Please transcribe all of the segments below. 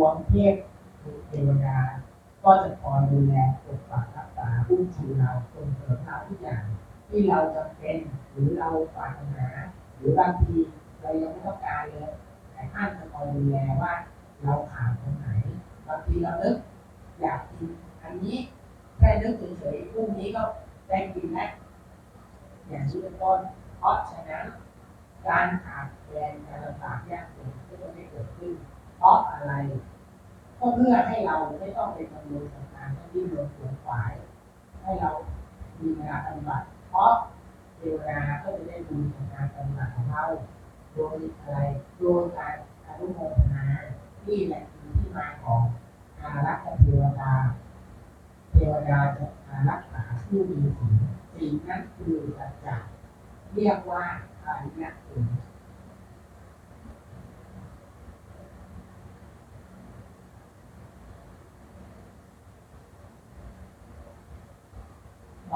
วงเทพเทวดาก็จะคอยดูแลปกปักรักษาผู้ชูเราส่งเสริมเราทุกอย่าง ที่เราจำเป็นหรือเราปรารถนาหรือบางทีเรายังไม่ต้องการเลยแต่ท่านจะคอยดูแลว่าเราขาดตรงไหนบางทีเรานึกอยากกินอันนี้แค่นึกเฉยๆพรุ่งนี้ก็ได้กินแล้วอย่างนี้เป็นต้นเพราะฉะนั้นการขาดแคลนการลำบากยากจนก็จะไม่เกิดขึ้น ราะอะไรก็เพื่อให้เราไม่ต้องไปกังวลกับการต้องดิ้นรนขวนขวาย ให้เรามีเวลาปฏิบัติเพราะเทวดาก็จะได้ดูของการปฏิบัติของเราโดยอะไรโดยการอนุโมทนาที่แหละคือที่มาของอารักษ์เทวดาเทวดาจะอารักษาผู้มีศีลศีลนั้นคือสัจจะเรียกว่าอริยศีล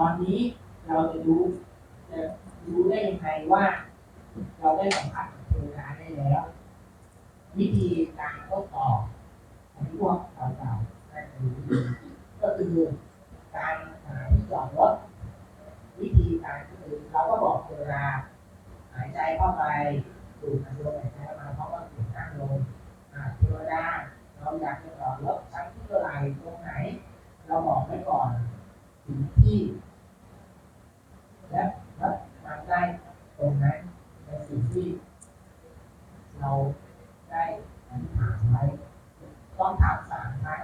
ตอนนี้เราจะรู้จะรู้ได้ยังไงว่า เราได้สัมผัสเทวดาได้แล้ว วิธีการทดสอบของพวกเก่าๆนั่นคือก็คือการหาที่จอดรถวิธีการก็คือเราก็บอกเวลาหายใจเข้าไปสูดหายใจหายใจเข้ามาเพราะว่าเสียงนั่งลงอ่าเทวดาเราอยากจะจอดรถชั้นที่เท่าไหร่ตรงไหน เราบอกไว้ก่อนถึงที่ และรับทำได้ตรงนั้นในสิ่ง ที่เราได้อธิษฐานไว้ต้องทำสามครั้ง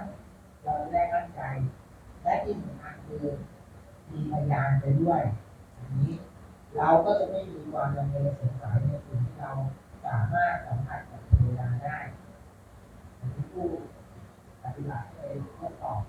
เราจะได้มั่นใจ และที่สำคัญคือมีพยานไปด้วยอันนี้เราก็จะไม่มีความลังเลสงสัยในสิ่งที่เราสามารถสัมผัสกับเวดาได้ที่ผู้ปฏิบัติเลยทดสอบ